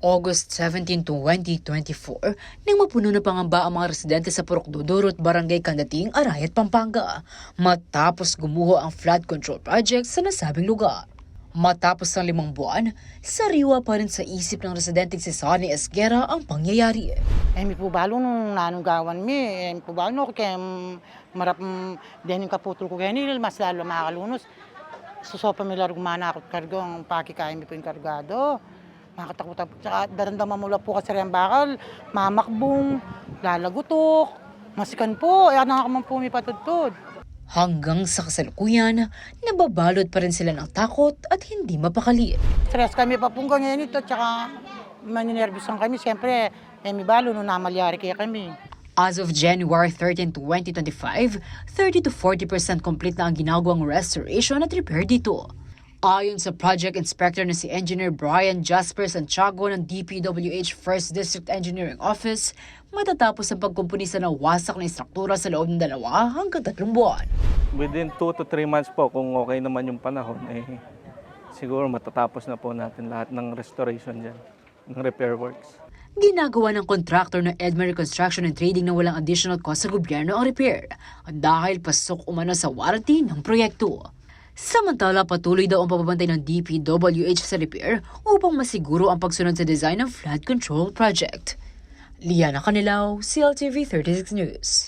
August 17, 2024, nang mapuno na pangamba ang mga residente sa Purok Dudurot, Barangay Kandating, Arayat, Pampanga, matapos gumuho ang flood control project sa nasabing lugar. Matapos ng limang buwan, sariwa pa rin sa isip ng residente si Sonny Esguera ang pangyayari. Eh, mi po balo nung nanunggawan mi, eh, mi po balo no, kaya marap din yung kaputol ko kaya nil, mas lalo makakalunos. Susopa mi laro gumana ako kargo, ang paki kaya mi po yung kargado. Makatakot tsaka darandama mula po kasi rin bakal, mamakbong, lalagutok, masikan po, eh, nakakaman po mi patutod. Hanggang sa kasalukuyan, nababalot pa rin sila ng takot at hindi mapakali. Stress kami pa po ganyan ito, tsaka maninervyos kami. Siyempre, eh, mi balo nung namalyari kaya kami. As of January 13, 2025, 30 to 40% complete na ang ginagawang restoration at repair dito. Ayon sa project inspector na si Engineer Brian Jasper Santiago ng DPWH 1st District Engineering Office, matatapos ang pagkumpuni sa nawasak na istruktura sa loob ng dalawa hanggang tatlong buwan. Within 2 to 3 months po, kung okay naman yung panahon, eh, siguro matatapos na po natin lahat ng restoration dyan, ng repair works. Ginagawa ng contractor ng Edmer Construction and Trading na walang additional cost sa gobyerno ang repair dahil pasok umano sa warranty ng proyekto. Samantala, patuloy daw ang pagbabantay ng DPWH sa repair upang masiguro ang pagsunod sa design ng flood control project. Liana Canilaw, CLTV 36 News.